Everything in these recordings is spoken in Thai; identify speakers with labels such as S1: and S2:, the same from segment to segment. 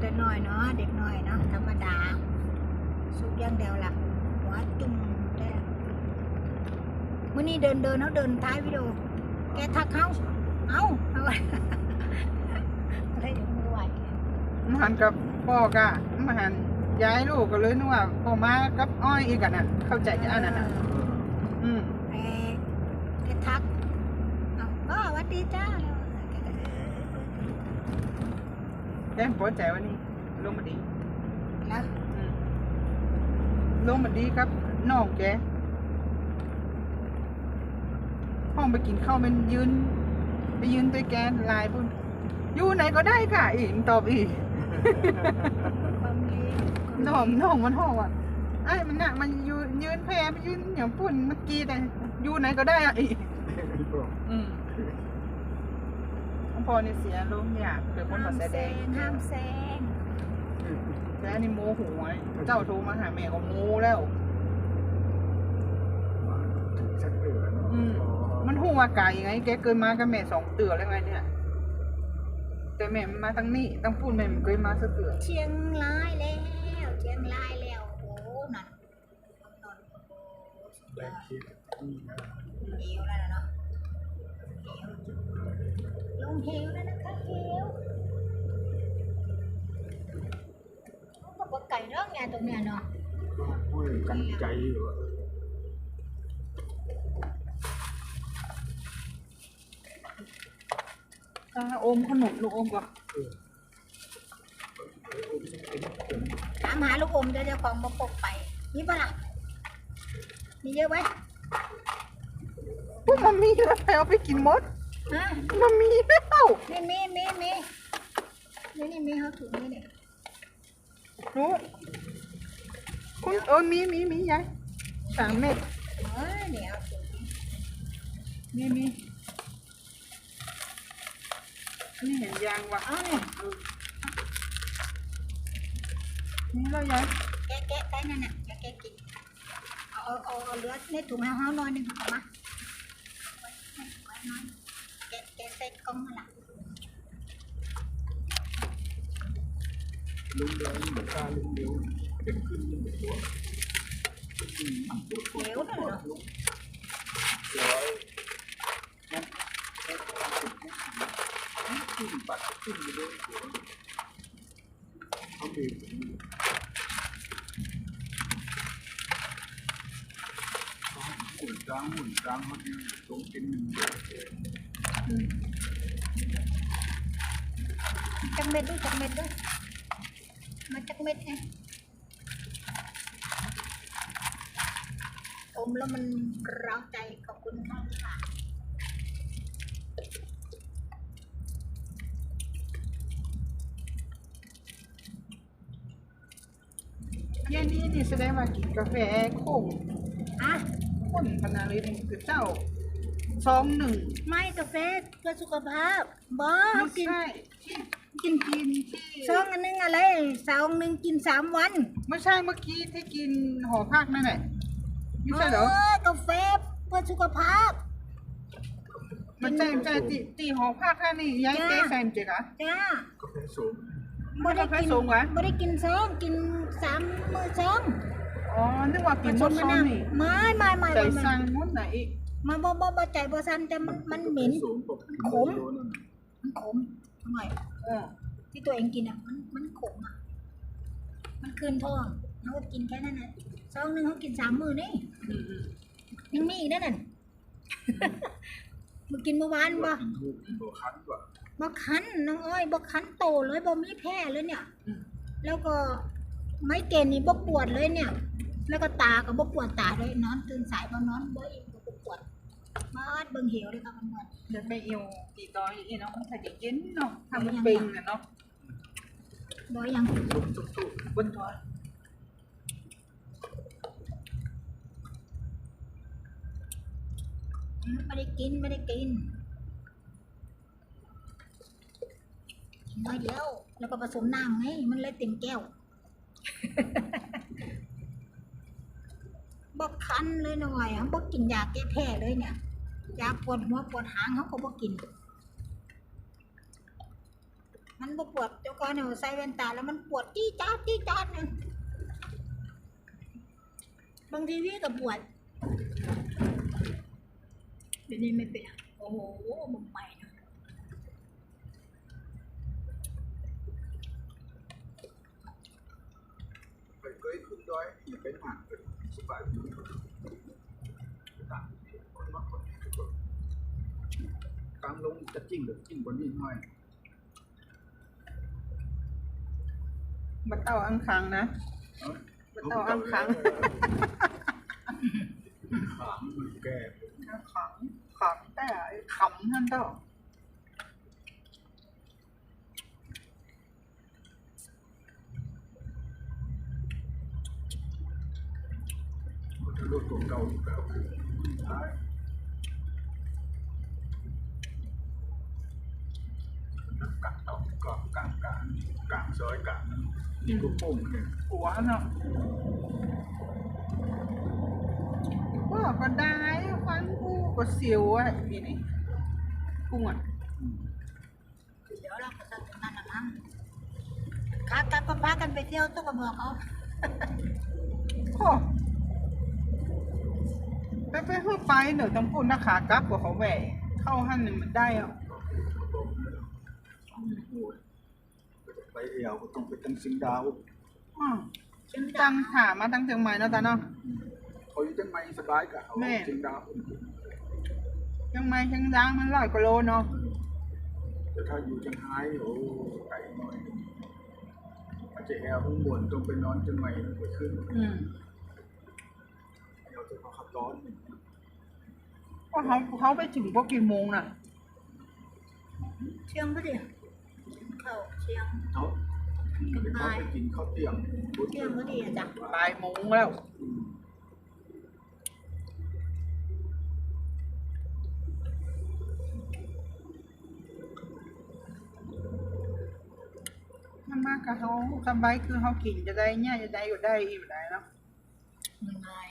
S1: แต่น้อยเนาะเด็กน้อยเนาะธรรมดาสุกอย่างเดียวล่ะหัวจุ่มแต่มื่อนี้เดินเดินเขาเดินท้ายวิดีโอแกทักเขาเอ้าเอาไว้อะไรเดี๋ยวมือไหว
S2: มหันกับพ่อกะมหันย้ายลูกก็เลยนึกว่าพ่อมากับอ้อยอีกกันน่ะ เข้าใจจะอันนั้นน่ะอืม
S1: แกแกทักเอ้าก็หวัดดีจ้า
S2: แจ้งปวดใจวันนี้ลงมาดี
S1: แล้ว
S2: อืมลงมาดีครับน้องแกห้องไปกินข้าวมันยืน ไปยืนตัวแกนลายพุ่นอยู่ไหนก็ได้ค่ะอีกตอบอีก
S1: ความดี
S2: น้องน้องมันห้องอะไอ้มันน่ะมันยืนยืนแพรมันยืนอย่างปุ่นเมื่อกี้แต่อยู่ไหนก็ได้อะอีกอืม พอเนี่ยเสียลมอยากเป็นคน
S1: ห้า
S2: ภามษา
S1: แซ
S2: แดง
S1: งห้ามแซง
S2: แต่อันนี้โมโหไอ้เจ้าโทรมาหาแม่ก็โมแล้ว
S3: ชักเตือน
S2: อืม มันหัวไก่ไง แกเกินมากับแม่สองเตือแล้วไงเนี่ย แต่แม่มันมาตั้งนี้ตั้งพูดแม่มันเคยมาสักเตือ
S1: เชียงรายแล้วเชียงรายแล้วโอ้โหนั่นนอนโอ้โหสุดย
S3: แร
S1: องด
S3: คิดนี่นะ
S1: เหวแล้วนะเนาะเหวลงเหวแล้วนะคะเหวเขาบอกว่าไก่เนาะไงตรงเนี้ยเนาะ
S3: พูดกันใจอยู่อะ
S2: ถ้าอมขนมลูกอมก่อน
S1: ถามหาลูกอมเดี๋ยวเจ้าของมาปกไปมีปะล่ะมีเยอะไหม
S2: พวกมันมีแล้วไปเอาไปกินหมด
S1: ฮะ
S2: มันมีแล้ว
S1: มีมีมีมีนี่นี่มีเขาถุงนี่เนี่ย
S2: รู้คุณเออมีมีมียายสามเม็ด
S1: เออเดี๋ยเอาถุง
S2: มีมีนี่เห็นยางวะ
S1: เอาเนี่ย
S2: นี่เรายาย
S1: แกะแกะได้นั่นน่ะแกะแกะกินเอาเอาเอาเหลือในถุงให้เขาหน่อยหนึงเอามาไว้ไว้หน่อยแกะแกะใส่กล่องมาละ
S3: ลุงเดียวเหมือย วเป็นขึ้นเป็นตัว
S1: เหลวนั่นเนาะ
S3: เดี๋ยวขึ้นปัดขึ้นไปเลยเขาบีบหมุนกลางหมุนกลาง เขาดีตรงเป็นหนึ่งเดียว
S1: จักเม็ดด้วยจักเม็ดด้วยมาจักเม็ดไงอมแล้วมันเร้าใจขอบคุณค่ะ
S2: ยายนี่นี่แสดงว่ากินกาแฟโค้ง
S1: อะ
S2: ข้นขนาดนี้นี่คือเจ้าซองหนึ่ง
S1: ไม่กาแฟเพื่อสุขภาพบอ
S2: ไม่
S1: กิน
S2: ใช่ที่ กินกินที่
S1: ซองอันนึงอะไรซองหนึ่งกินสามวัน
S2: ไม่ใช่เมื่อกี้ที่กินห่อผักนั่นแหละไม่ใช่เหรอ
S1: กาแฟเพื่อสุขภาพ
S2: มันใช่ใช่ตีตีห่อผักแค่นี้ยาย
S1: จ้า
S2: เต้แซนเจ๊กะ
S1: จ้ากา
S3: แฟสูง
S2: ไม่ได้ผสมวะ
S1: ไม่ได้กินซองกินสามมือซอง
S2: อ๋อนึกว่ากินหมดซองนี่
S1: ไม่ไม่ไม่
S2: ใจ
S1: ไม่ไม่
S2: สั่งหมดไหนอีก
S1: มาบ่บ่บ่ใจบ่ซันแต่มันมันเหม็น
S3: สูงกว่า
S1: ขมมันขมหน่อย
S2: เออ
S1: ที่ตัวเองกินอะมันมันขมอะมันคืนท้องเขาก็กินแค่นั้นนะซองหนึงเขากินสามมือนี่
S2: อืมอืม
S1: ยังมีอีกนั่นน่ะมากินเมื่อวานบ่
S3: ถูกตัวคันกว่า
S1: บ่คันน้องอ้อยบ่คันโตเลยบ่มีแพ้เลยเนี่ย
S2: อืม
S1: แล้วก็ไม้เกณฑ์นี่บ่ปวดเลยเนี่ย แล้วก็ตาก็บ่ปวดตาเลยนอนตื่นสายบ่นอนบ่อิ่มก็บ่ปวด มาดเบิ่งเหวเลยครับมัน
S2: เดี๋ยวไปเอวตีต่อยอีเนาะถ้าจะเย็นเนาะทำมันเป็นน่ะเนาะ
S1: บ่ยัง
S3: สูงสุดสุด
S2: บนตัว
S1: อืมไม่ได้กินไม่ได้กินกินน้อยเดียว แล้วก็ผสมน้ำไงมันเลยเต็มแก้วบอกคันเลยหน่อยอะบอกกินยาแก้แพ้เลยเนี่ย ยาปวดหัวปวดหางเขาก็บอกกิน มันบ่ปวดเจ้าก่อนเนี่ยใส่แว่นตาแล้วมันปวดจี้จ้าจี้จ้าดนึงบางทีพี่ก็ปวดเดี๋ยวนี้ไม่เป็นโอ้โหมึงใหม่นะ
S3: ไปเคยขึ้นดอยอย่าไปหมากเลยสบายดีต่างคนมาคน ก็กลางลงจะจริงหรือจริงกว่านี้หน่อย
S2: บัดเต้าอังคังนะมันเอาอังคัง
S3: ขางมันแก่
S2: ขังขังแต่ไอ้ขำนั่นเต้า
S3: รถตัวเก่าเก่าคือท้าย กลางต่อกลางกลางกลางกลางซอยกลางนี่ก็ปุ่มเนี่ย
S2: หัวเนาะว่าก็ได้ฟันกูก็เสียวอะนี่นี่กุ้งอะ
S1: เดี๋ยวเราก็จะถึงนั่นนะมั้งขากลับก็พากันไปเที่ยวตุ๊กเมืองเขา
S2: โอ้ไปไปเพื่อไปเดี๋ยวต้องพูดนะขากลับกว่าเขาแหวกเข้าหันหนึ่งมันได้อะ
S3: ไปเอวก็ต้องไปตั้งสิงดาว
S2: อ้าวตั้งถามมาตั้งเชียงใหม่เนาะตาเนาะ
S3: เขาอยู่จังไม่สบายกะเอา
S2: แม่
S3: สิงดาว
S2: เชียงใหม่เชียงรางมันร้อยกิโลเนาะ
S3: แต่ถ้าอยู่จังไห้โอ้ไกลหน่อยอาจจะแอลข้างบนต้องไปนอนจังไม่ไปขึ้น
S2: อืม
S3: เราจะมาขับร้อน
S2: ว่าเขาเขาไปถึงพวกกี่โมงน่ะ
S1: เชียงปะดิ เข้าเชียง
S3: เขาเดี๋ยวเขาไปกินข้าวเตียง
S1: เชียงปะดิอะจ๊ะ
S2: บ่ายโมงแล้ว มันมากกับเขาสบายคือเขากินจะได้เนี่ยจะได้อยู่ได้อยู่ได้เนาะ
S1: มันง่าย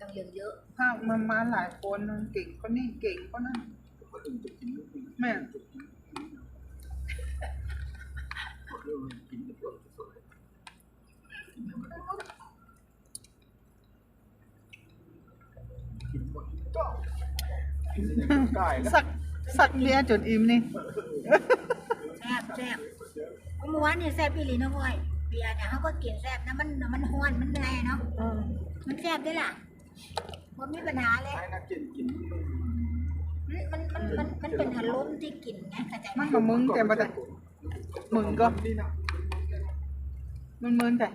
S1: ต้องเรียนเยอะ
S2: ถ้ามันมาหลายคนมันเก่งคนนี้เก่งคนนั้น
S3: ก็ถึงจะกินลูกนี้
S2: แม่
S3: จะกินเรื่องกินจะปวด สัก
S2: สักเบียร์จนอิ่มนี่
S1: แซ่บแซ่บเมื่อวานเนี่ยแซ่บอีหลีน้องอ้ยเบียร์เนี่ยเขาก็กินแซ่บนะมันมันห้วนมันเหนื่อยเนาะมันแซ่บด้วยล่ะมันมีปัญหาเลยมันมันมันมันเป็นอารมณ์ที่กินไงเข้าใจไหม
S2: มันกับมึงแต่มาแต งก็
S3: นี่นะ
S2: มันมึนแต่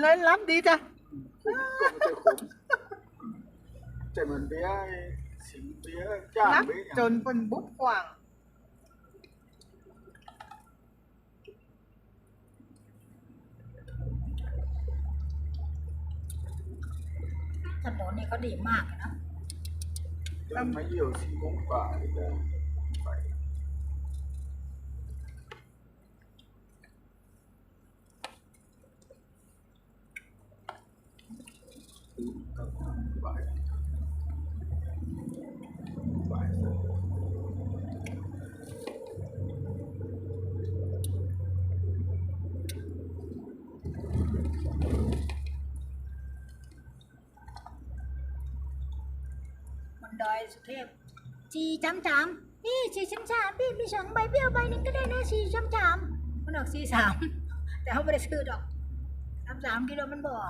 S2: เลยรับดีจ้ะ
S3: ผมก็ไม่ใช่ขมแต่มันเบี้ยสิงเบี้ยจ้าง
S2: รับ
S3: เบี้ย
S2: จนเป็นบุ๊บกว่าง
S1: ถนนนี่เขาดีมากนะ
S3: แล้วมาเยี่ยวสี่โมงกว่าเลยนะไปตื่นก็บ่ายบ่าย
S1: มัน ดอยสุเทพชีจำจำนี่ชีจำจำพี่มีสองใบเบี้ยวใบหนึ่งก็ได้นะชีจำจำมันออกชีสามแต่เขาไม่ได้ซื้อดอกสามสามกิโลมันบอก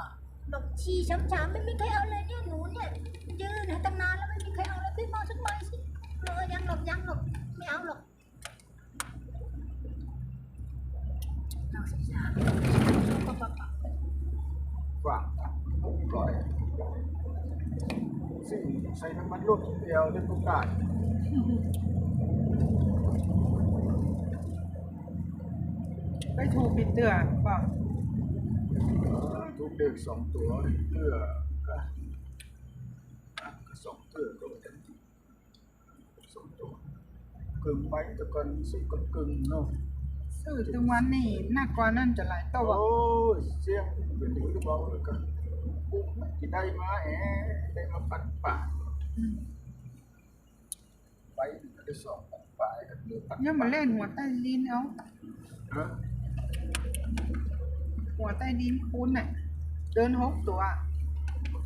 S1: บอกชีจำจำไม่มีใครเอาเลยเนี่ยหนูเนี่ยยืนตั้งนานแล้วไม่มีใครเอาเลยพี่มาสักใบสิเออยังหรอกยังหรอกไม่เอาหรอกเอาชีสามปั๊บปั๊บปั๊บ
S3: กว่างหกร้อยซึ่ง ใช้น้ำมันรถเดียวได้ทุกการ
S2: ไปถูกปิดเตือเปล่า
S3: ทุกเด็กสองตัวเพื่อก็สองเพื่อก็เป็นสองตัวกึ่งไว้แต่ก่อนสิกกึ่งเนาะ
S2: ซื้อถึงวันนี่หนักกว่านั่นจะหลายตัว
S3: โอ้ยเสียงเป็นหรือเปล่าเลยก็ปุ๊บกินได้มาแอะได้มาปัดปาก
S2: อืม
S3: ไปได้สองปัดปป่ายกับมือปัด
S2: ยังมาเล่นหัวใต้ดินเอา
S3: เออ
S2: หัวใต้ดินคุณน่ะ เดินหกตัว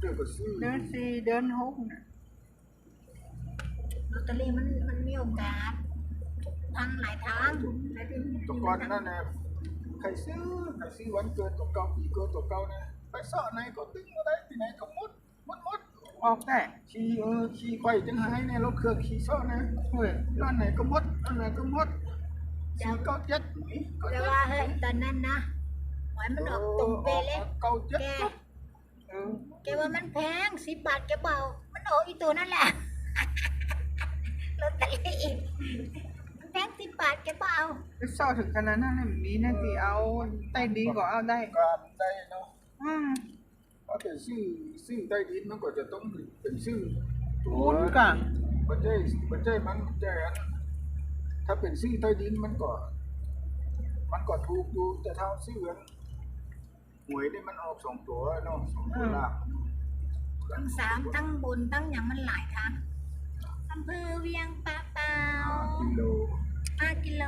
S3: เจอก็ซื้อ
S2: เดินสี่เดินหกน่ะ
S1: ลอตเตอรี่มันมันมีโอกาสทางหลายทางหลายที่
S3: ตกก่อนนั่นนะใครซื้อใครซื้อวันเกิดตัวเก่าปีเกิดตัวเก่านะไปซ่อไหนก็ตึ้งอะไรที่ไหนก็หมดหมดหมด
S2: ออกได้
S3: ขี่เออขี่ไปจังหายในรถเครื่องขี่ซ่อนะ
S2: เฮ้ย
S3: ร้านไหนก็หมดร้านไหนก็หมดสี่เก้าเจ็ดหนีเก้า
S1: แต่
S3: เจ็ด
S1: ว่าเฮ้ยตอนนั้นนะหวยมันออกตรงเป๊ะเลย
S3: เก้าเจ็ด
S1: แก
S3: ปุ๊บ
S2: เออ
S1: แกว่ามันแพงสิบบาทแกเบามันออกอีตัวนั่นแหละลอตเตอรี่อีกมันแพงสิบบาทแกเบา
S2: ไปซ่อถึงขนาดนั้นน่ะมีหน้าที่เอาใต้ดินก็เอาได้
S3: การได้เนาะ
S2: อืม
S3: ถ้าเป็นชื่อชื่อใต้ดินมันก็จะต้องเป็นชื่อตัว
S2: คุณกะ
S3: ปัจจัยปัจจัยมันปัจจัยอันถ้าเป็นชื่อใต้ดินมันก็ มันก็ถูกอยู่แต่ถ้าชื่ออันหวยนี่มันออกสองตัวเนาะสองตัวล่าง
S1: ทั้งสามทั้งบนทั้งอย่างมันหลายทางอำเภอเวียงปะเปา
S3: กิโล
S1: ห้ากิโล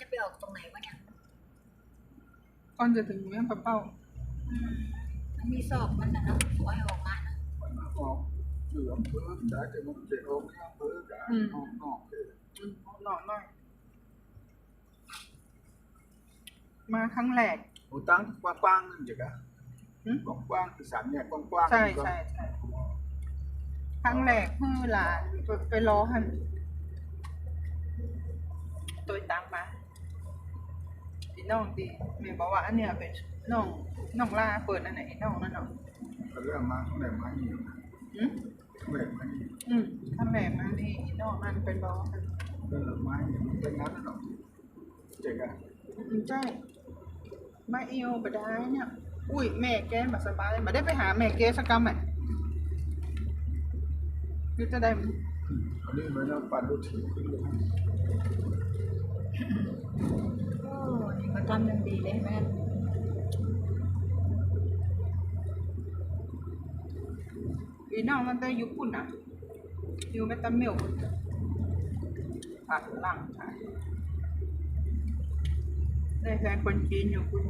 S1: จะไป ออกตรงไหนวะเนี่ย
S2: ก่อนจะถึงเมืองปะเป้า
S1: อืมมันมีซอกมันนะเนาะขอให้ออกมานะ
S3: มันออกชื่ออำเภอได้แต่มันจะออกอำเภอกันออกนอกเลย
S2: อืมหน่อยหน่อยมาครั้งแรก
S3: โอ้ตั้งกว้างๆนั่นจ้ะกะ
S2: หึ
S3: กว้างๆอีสานเนี่ยกว้างๆ
S2: ใช่
S3: ก็
S2: ใช่ใช่ครั้งแรกเมื่อหลานไปไปรอหันตัวตามมา พี่น้องดีเมียบอกว่าอันเนี้ยเป็นน้องน้องลาเปิดอันไหนน้องนั่นเนาะ
S3: ก็เรื่องมาเท่าไหร่มานี่
S2: อืม
S3: เท่าไหร่มานี่
S2: อืมครั้งแรกมานี่น้องมันไปรอหัน
S3: เรื่องไม้เนี่ยมันเป็นนั้นนะเนาะเจ๊กะ
S2: อืมใช่มาเอวไปได้เนี่ยอุ้ยแม่แกมาสบายมาได้ไปหาแม่แกสักกรรมอะคือจะได้
S3: อันนี้เหมือนเราปั่นรถถีบขึ้นเลย
S1: อ้นี่ก็ทำยังดีเลยแม่
S2: อีน้องมันได้ยู่ปุ่นอะอยู่ไม่ตำเมียวปุ่นผักหลังค่ะได้แฟนคนจีนอยู่ปุ่น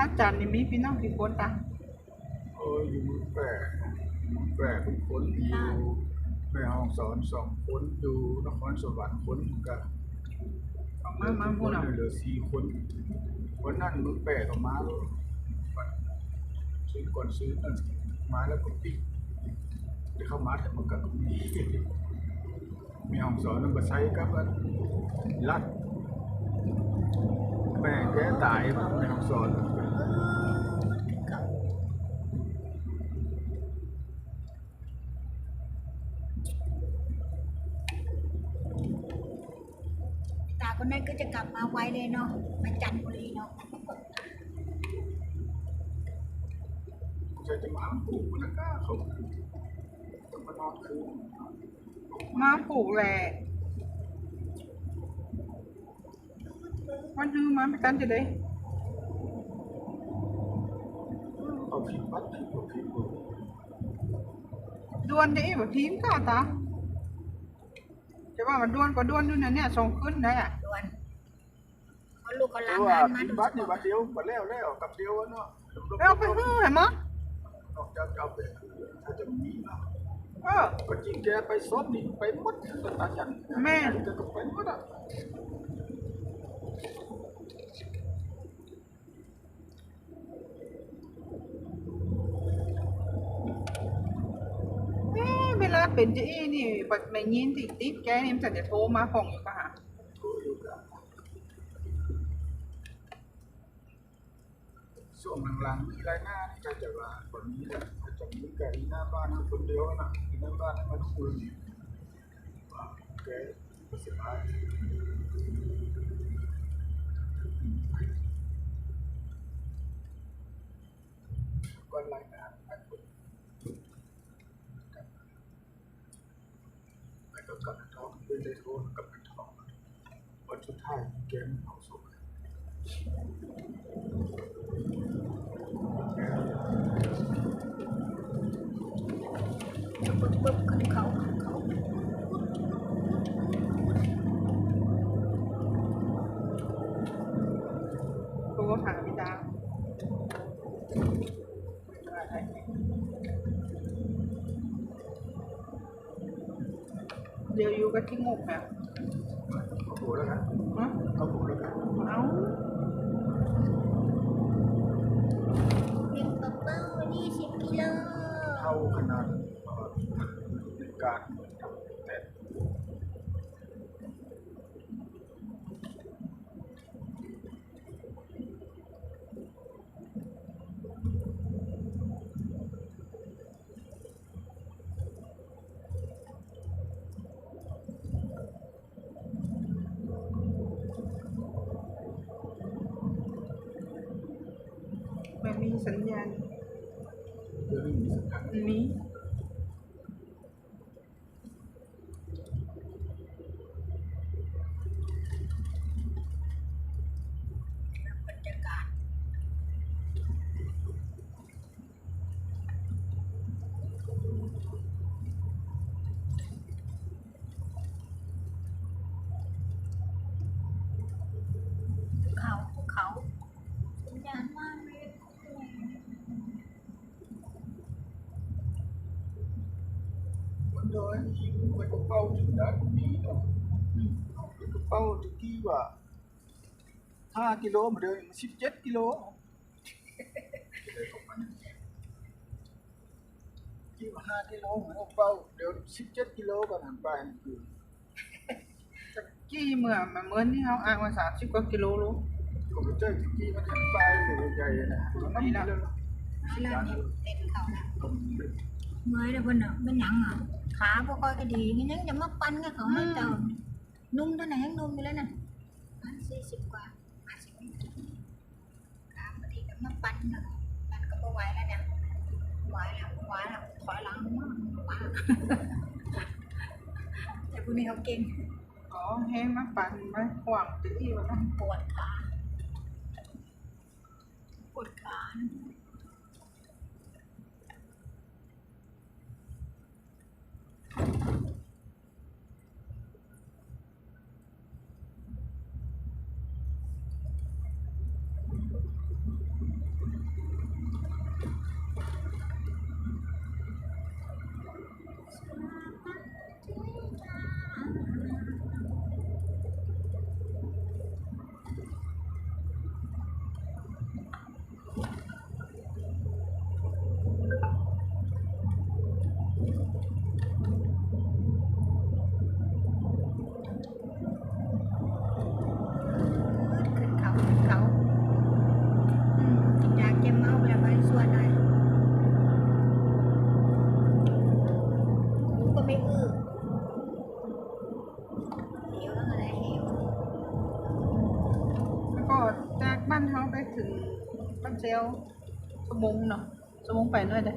S2: ตั้งจันนี่มีพี่น้องกี่คนตา
S3: โอ้ยอยู่มือแปรมือแปรเป็นคนอยู่แม่ห้องสอนสองคนอยู่นครสวรรค์คนก็
S2: มามาพูด
S3: คน
S2: เอา
S3: เหลือสี่คนคนนั่นมือแปรก็มาแล้วซื้อก่อนซื้อนั่นมาแล้วก็ปิดเดี๋ยวเข้ามาแต่มันก็มีมีห้องสอนนั่นมาใช้กับอันรัด แม่แกตายในห้องสอน
S1: ตาคนนั้นก็จะกลับมาไวเลยเนาะมาจันทบุรีเนาะ
S3: จะจะมาปลูกนะก้าเขาต้องมานอนคืน
S2: มาปลูกแหละ วันนึงมาไปกันจะได้
S3: เอาผิดวัดผิดบ่ผิดบ่
S2: ดวนได้แบบทีมกล้าตาจะว่ามันดวนก็ดวนด้วยนะเนี่ยส่งขึ้นได้อะ
S1: ด่วนเขาลูกเขา
S3: แต่
S1: ล้าง
S3: ว่างา
S1: นมา
S3: ผิด
S1: ดู
S3: วัดนี่วัดเดียวบ่แล้วแล้วกับเดียวเนาะ
S2: แล้วไปฮื้อเห็นมั้ย
S3: นอกจากจะเอาไปถ้าจะมีเนาะ
S2: เออ
S3: ก็จริงแกไปซบนี่ไปหมดตาจัน
S2: แม่
S3: แกก็ไปหมดอะ
S2: เอ๊ะ เวลาเป็นจะอีนี่บัดไม่ยินติดติดแกนี่มันจะโทรมาของอยู่ปะฮะ
S3: ช่วงหลังๆมีรายหน้านี่ก็จะว่าคนนี้แหละจะมีแกอีหน้าบ้านคนเดียวน่ะอีหน้าบ้านมันคุยว่าแกเสียหายก็รายงานให้คน ลกับกระทองวันสุดท้ายแกมเอาสุข
S1: ปึ๊บปึ๊บขึ้นเขาขึ้นเขา
S2: โทรหาพี่ดาวเดี๋ยว อยู่กับที่งกแบบ
S3: เอาหัวแล้วกัน
S2: ฮะ
S3: เอาหัวแล้วกัน
S2: เอา
S1: เลี้ยงปลาเป้ายี่สิบกิโล
S3: เท่าขนาดเอ่อในการ
S2: ไม่มีสัญญาณ
S3: เรื่องนี้มีสัญญาณ
S2: นี้
S1: บรรยากาศภูเขาภูเขาสัญญาณมากเลย
S3: มันโดย มันก็เป้าถึงด้านนี้เนาะอืมมันก็เป้าถึงที่ว่าห้ากิโลมาเดินสิบเจ็ดกิโลที่ว่าห้ากิโลเหมือนเป้าเดี๋ยวสิบเจ็ดกิโลกันหันไปคือ
S2: จะกี้เมื่อมาเหมือนที่เขาอ้างว่าสามสิบกว่ากิโลรู้
S3: คอมพิวเตอร์ที่มันหันไปใหญ่ๆนะมันไม่ได้เลย
S1: เริ่มเต้นเขาแล้ว เมื่อยแล้วเพิ่นอะเป็นหยังอะขาบ่ค่อยก็ดีงั้นยังจะมาปั้นกับเขาให้เติมนุ่มตัวไหนยังนุ่มอยู่เลยน่ะอันสี่สิบกว่าห้าสิบขาพอดีก็มาปั้นน่ะปั้นก็บ่ไหวแล้วเนี่ยไหวแล้วไหวแล้วถอยหลังมากว่าแต่พวกนี้เขาเก่ง
S2: อ๋อแห้งมาปั่นมาขวางตีว่านะ
S1: ปวดขาปวดขานะ ขึ้นเขาขึ้นเขาอืมกินยาแก้เมาไปแล้วไปส่วนหน่อยหูก็ไม่อื้อเหวแล้วอะไรเหว
S2: แล้วก็จากบ้านเขาไปถึงบ้าน เซลสมงเนาะสมงไปหน่อยเด้
S3: อ